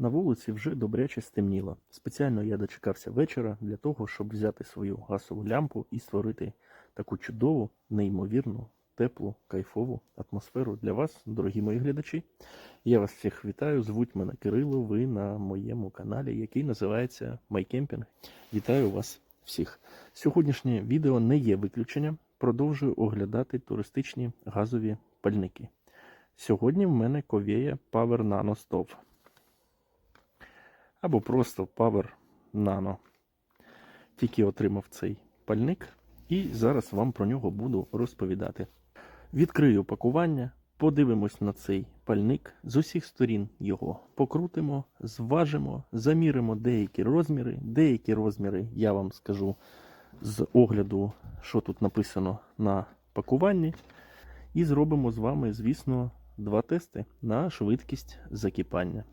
На вулиці вже добряче стемніло. Спеціально я дочекався вечора для того, щоб взяти свою газову лямпу і створити таку чудову, неймовірну, теплу, кайфову атмосферу для вас, дорогі мої глядачі. Я вас всіх вітаю. Звуть мене Кирило. Ви на моєму каналі, який називається MyCamping. Вітаю вас всіх. Сьогоднішнє відео не є виключенням. Продовжую оглядати туристичні газові пальники. Сьогодні в мене ковея Power Nano Stove. Або просто Power Nano. Тільки отримав цей пальник, і зараз вам про нього буду розповідати. Відкрию пакування, подивимось на цей пальник з усіх сторін його покрутимо, зважимо, заміримо деякі розміри. Деякі розміри я вам скажу з огляду, що тут написано на пакуванні. І зробимо з вами, звісно, два тести на швидкість закипання.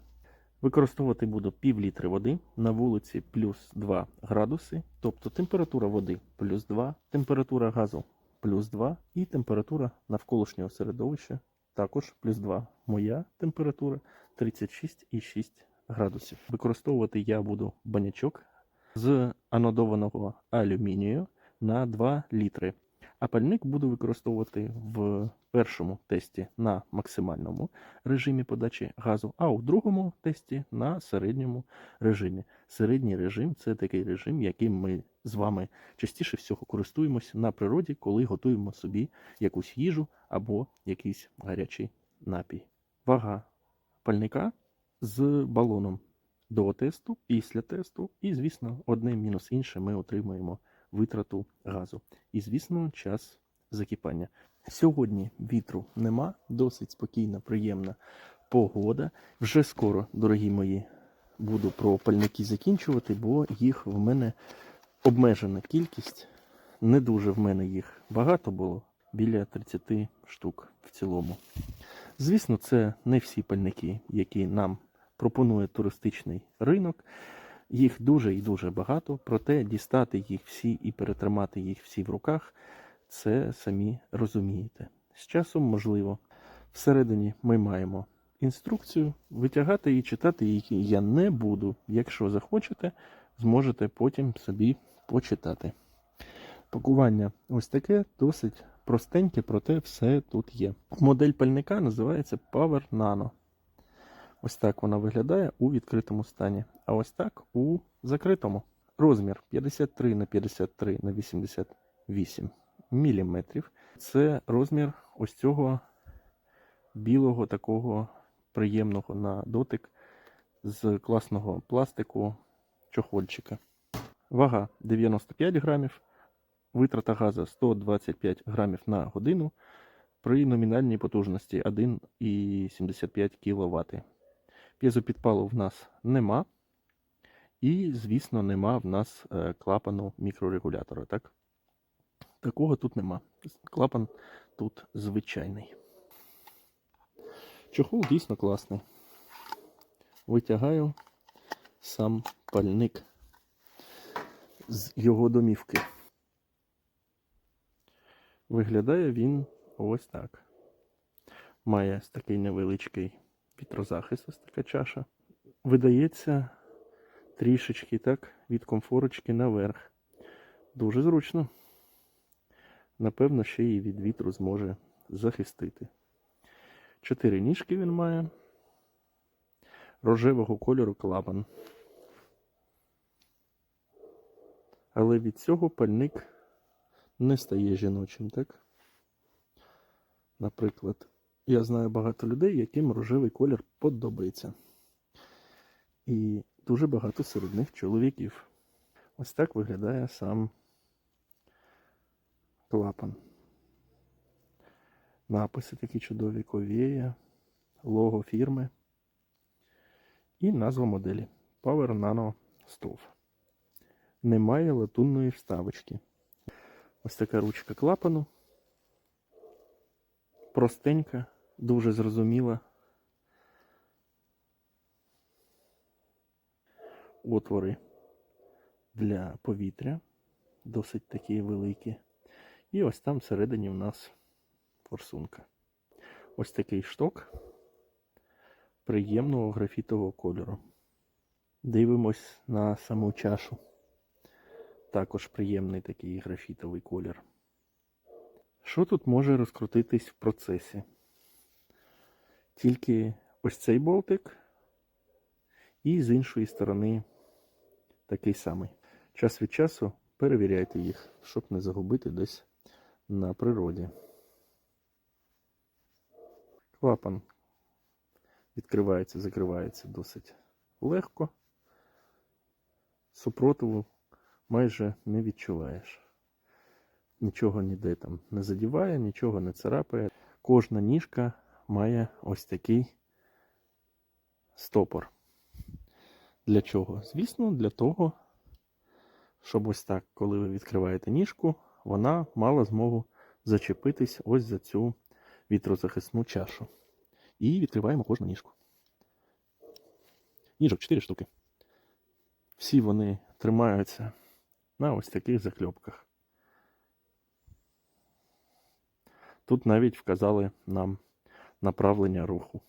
Використовувати буду пів літри води на вулиці плюс 2 градуси, тобто температура води плюс 2, температура газу плюс 2 і температура навколишнього середовища також плюс 2. Моя температура 36,6 градусів. Використовувати я буду банячок з анодованого алюмінію на 2 літри. А пальник буду використовувати в першому тесті на максимальному режимі подачі газу, а у другому тесті на середньому режимі. Середній режим це такий режим, яким ми з вами частіше всього користуємось на природі, коли готуємо собі якусь їжу або якийсь гарячий напій. Вага пальника з балоном до тесту, після тесту, і, звісно, одне мінус інше ми отримуємо витрату газу. І, звісно, час закипання. Сьогодні вітру нема, досить спокійна, приємна погода. Вже скоро, дорогі мої, буду про пальники закінчувати, бо їх в мене обмежена кількість. Не дуже в мене їх багато було, біля 30 штук в цілому. Звісно, це не всі пальники, які нам пропонує туристичний ринок. Їх дуже і дуже багато, проте дістати їх всі і перетримати їх всі в руках це самі розумієте. З часом можливо. Всередині ми маємо інструкцію. Витягати і читати її я не буду. Якщо захочете, зможете потім собі почитати. Пакування ось таке, досить простеньке, проте все тут є. Модель пальника називається Power Nano. Ось так вона виглядає у відкритому стані. А ось так у закритому. Розмір 53 на 53 на 88 мм. Це розмір ось цього білого такого приємного на дотик з класного пластику чохольчика. Вага 95 грамів, витрата газу 125 грамів на годину при номінальній потужності 1,75 кВт. П'єзопідпалу в нас нема. І, звісно, нема в нас е, клапану мікрорегулятора. Так? Такого тут нема. Клапан тут звичайний. Чохол дійсно класний. Витягаю сам пальник з його домівки. Виглядає він ось так. Має такий невеличкий вітрозахист, ось така чаша. Видається трішечки так від комфорочки наверх. Дуже зручно. Напевно, ще і від вітру зможе захистити. Чотири ніжки він має. Рожевого кольору клапан. Але від цього пальник не стає жіночим, так? Наприклад, я знаю багато людей, яким рожевий колір подобається. І дуже багато серед них чоловіків. Ось так виглядає сам клапан. Написи такі чудові ковея, лого фірми і назва моделі Power Nano Stove. Немає латунної вставочки. Ось така ручка клапану. Простенька, дуже зрозуміла. Отвори для повітря, досить такі великі. І ось там всередині в нас форсунка. Ось такий шток приємного графітового кольору. Дивимось на саму чашу. Також приємний такий графітовий колір. Що тут може розкрутитись в процесі? Тільки ось цей болтик, і з іншої сторони такий самий. Час від часу перевіряйте їх, щоб не загубити десь на природі. Клапан відкривається, закривається досить легко. Супротиву майже не відчуваєш. Нічого ніде там не задіває, нічого не царапає. Кожна ніжка має ось такий стопор. Для чого? Звісно, для того, щоб ось так, коли ви відкриваєте ніжку, вона мала змогу зачепитись ось за цю вітрозахисну чашу. І відкриваємо кожну ніжку. Ніжок 4 штуки. Всі вони тримаються на ось таких закльопках. Тут навіть вказали нам направлення руху.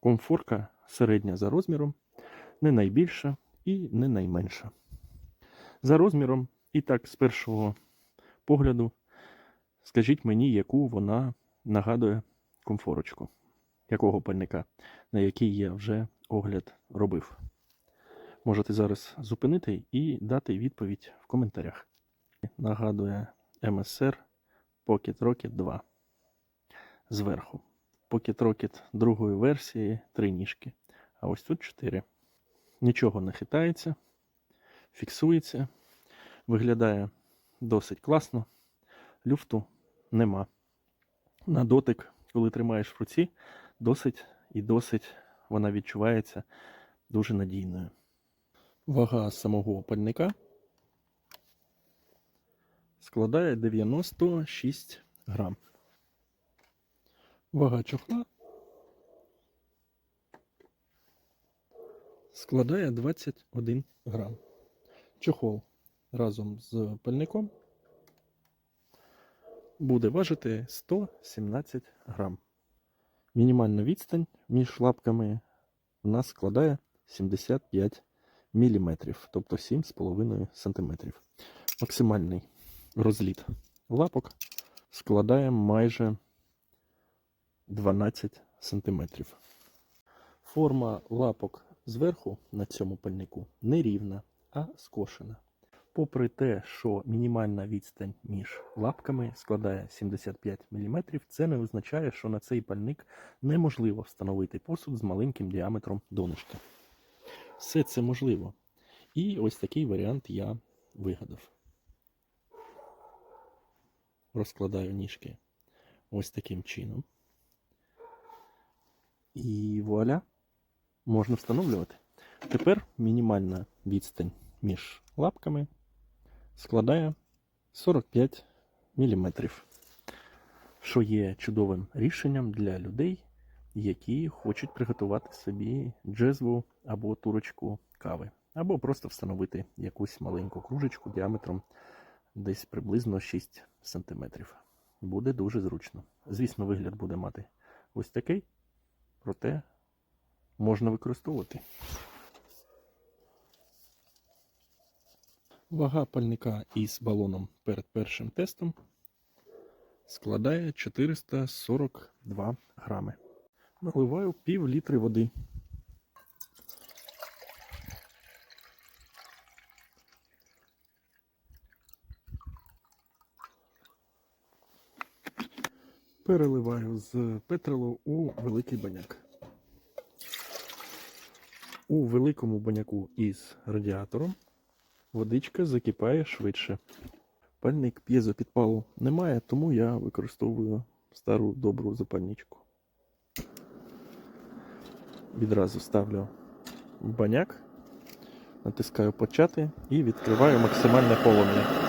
Комфорка середня за розміром, не найбільша і не найменша. За розміром, і так з першого погляду, скажіть мені, яку вона нагадує комфорочку, якого пальника, на який я вже огляд робив. Можете зараз зупинити і дати відповідь в коментарях. Нагадує MSR Pocket Rocket 2. Зверху. Pocket Rocket другої версії три ніжки. А ось тут 4. Нічого не хитається, фіксується, виглядає досить класно. Люфту нема. На дотик, коли тримаєш в руці, досить і досить вона відчувається дуже надійною. Вага самого пальника складає 96 грам. Вага чохла складає 21 грам. Чохол разом з пальником буде важити 117 грам. Мінімальна відстань між лапками у нас складає 75 мм, тобто 7,5 см. Максимальний розліт лапок складає майже 12 см. Форма лапок зверху на цьому пальнику не рівна, а скошена. Попри те, що мінімальна відстань між лапками складає 75 мм, це не означає, що на цей пальник неможливо встановити посуд з маленьким діаметром донышка. Все це можливо. І ось такий варіант я вигадав. Розкладаю ніжки ось таким чином. І вуаля, можна встановлювати. Тепер мінімальна відстань між лапками складає 45 мм, що є чудовим рішенням для людей, які хочуть приготувати собі джезву або турочку кави, або просто встановити якусь маленьку кружечку діаметром десь приблизно 6 см. Буде дуже зручно. Звісно, вигляд буде мати ось такий, проте можна використовувати. Вага пальника із балоном перед першим тестом складає 442 грами. Наливаю пів літри води. Переливаю з петрилу у великий баняк. У великому баняку із радіатором водичка закипає швидше. Пальник п'єзопідпалу немає, тому я використовую стару добру запальничку. Відразу ставлю баняк, натискаю почати і відкриваю максимальне полум'я.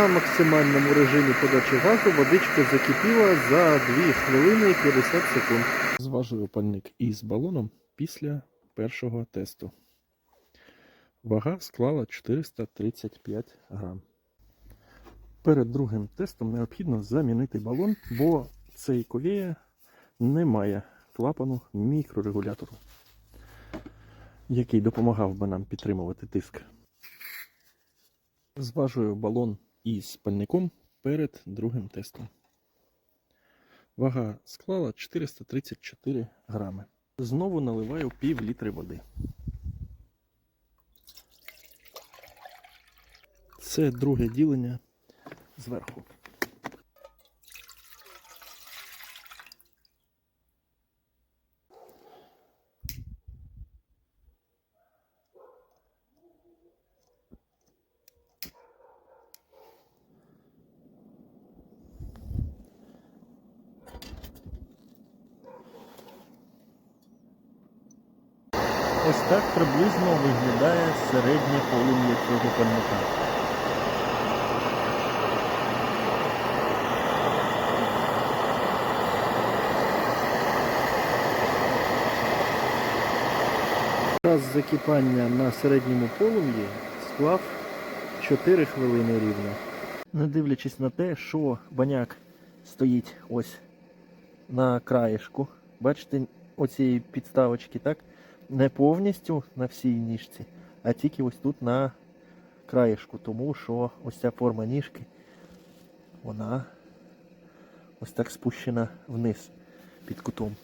На максимальному режимі подачі газу водичка закипіла за 2 хвилини 50 секунд. Зважую пальник із балоном після першого тесту. Вага склала 435 грам. Перед другим тестом необхідно замінити балон, бо цей ковія не має клапану мікрорегулятору, який допомагав би нам підтримувати тиск. Зважую балон із пальником перед другим тестом. Вага склала 434 грами. Знову наливаю пів літри води. Це друге ділення зверху. Ось так приблизно виглядає середнє полум'я цього пальника. Час закипання на середньому полум'ї склав 4 хвилини рівно. Не дивлячись на те, що баняк стоїть ось на краєшку. Бачите, оцієї підставочки, так? Не повністю на всій ніжці, а тільки ось тут на краєшку, тому що ось ця форма ніжки, вона ось так спущена вниз під кутом.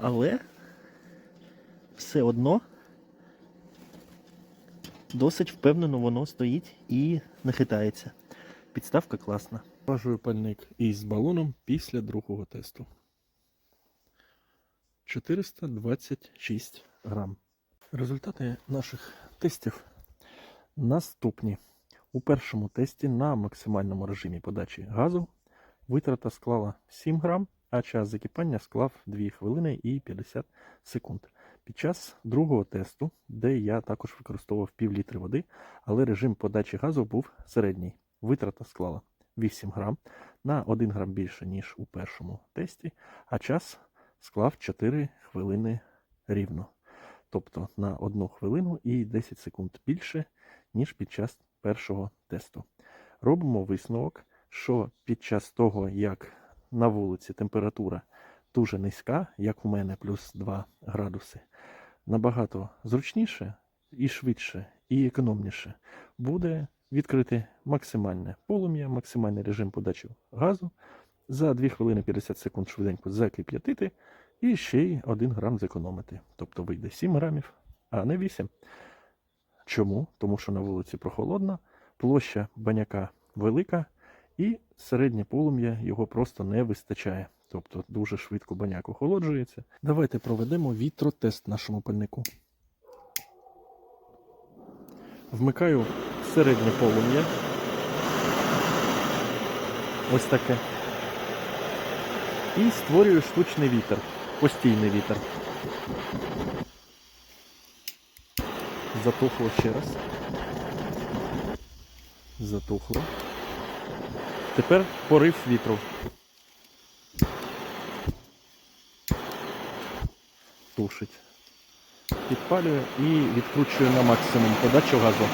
Але все одно досить впевнено воно стоїть і не хитається. Підставка класна. Важую пальник із балоном після другого тесту. 426 грам. Результати наших тестів наступні. У першому тесті на максимальному режимі подачі газу витрата склала 7 грам, а час закипання склав 2 хвилини і 50 секунд. Під час другого тесту, де я також використовував пів літри води, але режим подачі газу був середній. Витрата склала 8 грам на 1 грам більше, ніж у першому тесті, а час склав 4 хвилини рівно. Тобто на 1 хвилину і 10 секунд більше, ніж під час першого тесту. Робимо висновок, що під час того, як на вулиці температура дуже низька, як у мене плюс 2 градуси, набагато зручніше і швидше, і економніше буде відкрити максимальне полум'я, максимальний режим подачі газу, за 2 хвилини 50 секунд швиденько закип'ятити і ще й 1 грам зекономити. Тобто вийде 7 грамів, а не 8. Чому? Тому що на вулиці прохолодно, площа баняка велика, і середнє полум'я його просто не вистачає. Тобто дуже швидко баняк охолоджується. Давайте проведемо вітротест нашому пальнику. Вмикаю середнє полум'я. Ось таке. І створюю штучний вітер, постійний вітер. Затухло ще раз. Затухло. Тепер порив вітру. Тушить. Підпалюю і відкручую на максимум подачу газу.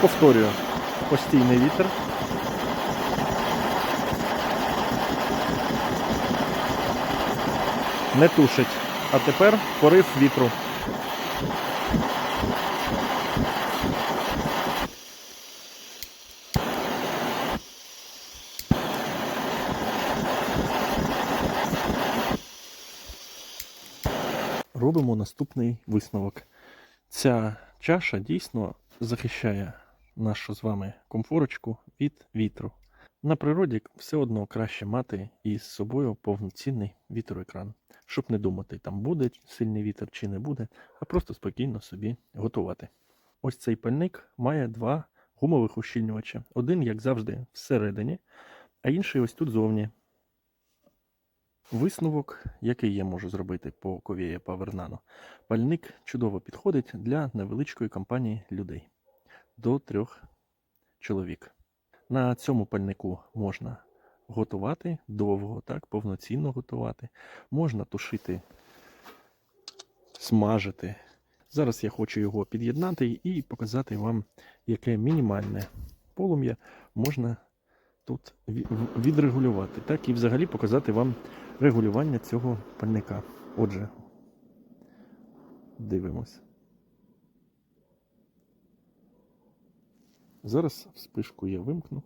Повторюю. Постійний вітер. Не тушить. А тепер порив вітру. Робимо наступний висновок. Ця чаша дійсно захищає нашу з вами комфорочку від вітру. На природі все одно краще мати із собою повноцінний вітроекран, щоб не думати, там буде сильний вітер чи не буде, а просто спокійно собі готувати. Ось цей пальник має два гумових ущільнювача. Один, як завжди, всередині, а інший ось тут зовні. Висновок, який я можу зробити по Power Nano. Пальник чудово підходить для невеличкої компанії людей до трьох чоловік. На цьому пальнику можна готувати довго, так, повноцінно готувати. Можна тушити, смажити Зараз я хочу його під'єднати і показати вам, яке мінімальне полум'я можна тут відрегулювати. Так і взагалі показати вам регулювання цього пальника. Отже, дивимось. Зараз вспишку я вимкну,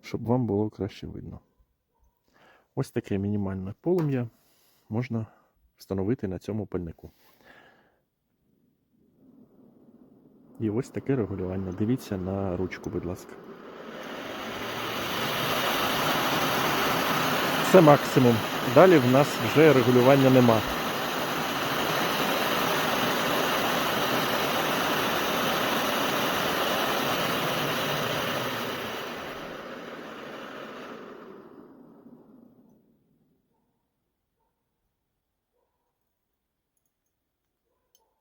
щоб вам було краще видно. Ось таке мінімальне полум'я можна встановити на цьому пальнику. І ось таке регулювання. Дивіться на ручку, будь ласка. Це максимум. Далі в нас вже регулювання нема.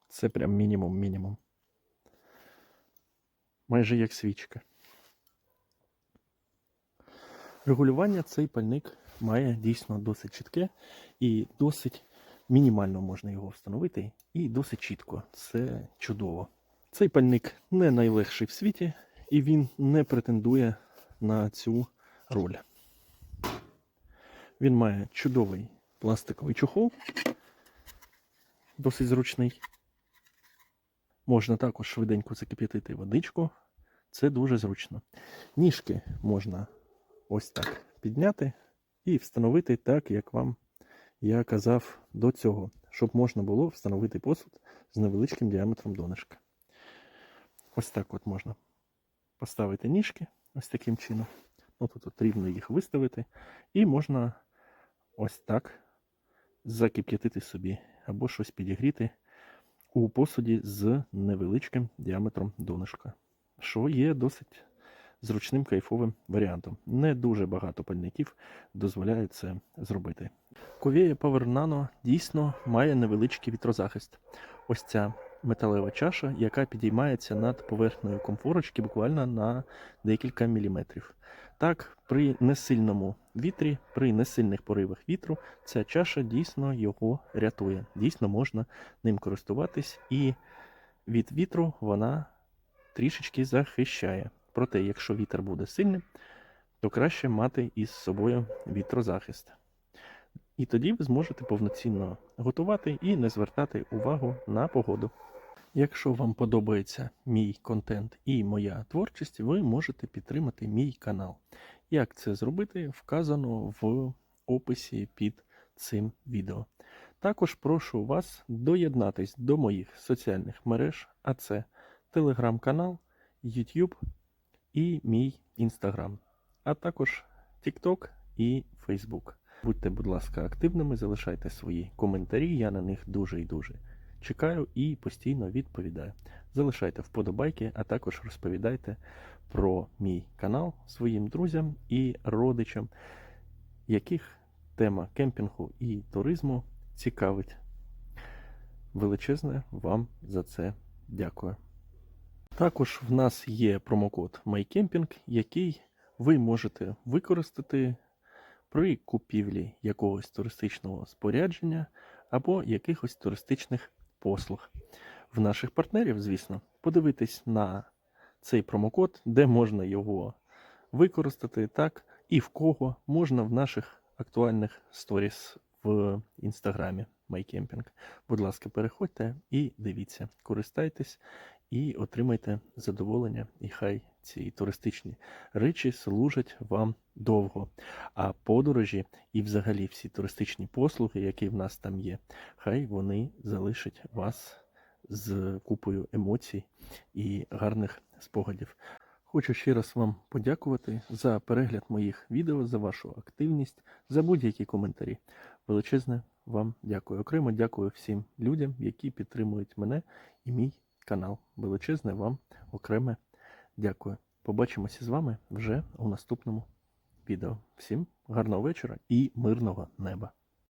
Це прям мінімум, мінімум. Майже як свічка. Регулювання цей пальник має дійсно досить чітке і досить мінімально можна його встановити, і досить чітко. Це чудово. Цей пальник не найлегший в світі, і він не претендує на цю роль. Він має чудовий пластиковий чохол, досить зручний. Можна також швиденько закип'ятити водичку. Це дуже зручно. Ніжки можна ось так підняти і встановити так, як вам я казав до цього, щоб можна було встановити посуд з невеличким діаметром донышка. Ось так от можна поставити ніжки ось таким чином. Ну, тут от рівно їх виставити. І можна ось так закип'ятити собі або щось підігріти у посуді з невеличким діаметром донышка, що є досить зручним кайфовим варіантом. Не дуже багато пальників дозволяє це зробити. Ковія Power Nano дійсно має невеличкий вітрозахист. Ось ця металева чаша, яка підіймається над поверхнею комфорочки буквально на декілька міліметрів. Так, при несильному вітрі, при несильних поривах вітру, ця чаша дійсно його рятує. Дійсно можна ним користуватись, і від вітру вона трішечки захищає. Проте, якщо вітер буде сильним, то краще мати із собою вітрозахист. І тоді ви зможете повноцінно готувати і не звертати увагу на погоду. Якщо вам подобається мій контент і моя творчість, ви можете підтримати мій канал. Як це зробити, вказано в описі під цим відео. Також прошу вас доєднатись до моїх соціальних мереж, а це телеграм-канал, YouTube і мій Instagram, а також TikTok і Facebook. Будьте, будь ласка, активними, залишайте свої коментарі, я на них дуже і дуже чекаю і постійно відповідаю. Залишайте вподобайки, а також розповідайте про мій канал своїм друзям і родичам, яких тема кемпінгу і туризму цікавить. Величезне вам за це дякую. Також в нас є промокод MyCamping, який ви можете використати при купівлі якогось туристичного спорядження або якихось туристичних послуг. В наших партнерів, звісно, подивитись на цей промокод, де можна його використати, так, і в кого можна в наших актуальних сторіс в інстаграмі MyCamping. Будь ласка, переходьте і дивіться, користайтесь і отримайте задоволення, і хай ці туристичні речі служать вам довго. А подорожі і взагалі всі туристичні послуги, які в нас там є, хай вони залишать вас з купою емоцій і гарних спогадів. Хочу ще раз вам подякувати за перегляд моїх відео, за вашу активність, за будь-які коментарі. Величезне вам дякую. Окремо дякую всім людям, які підтримують мене і мій канал. Величезне вам окреме дякую. Побачимося з вами вже у наступному відео. Всім гарного вечора і мирного неба!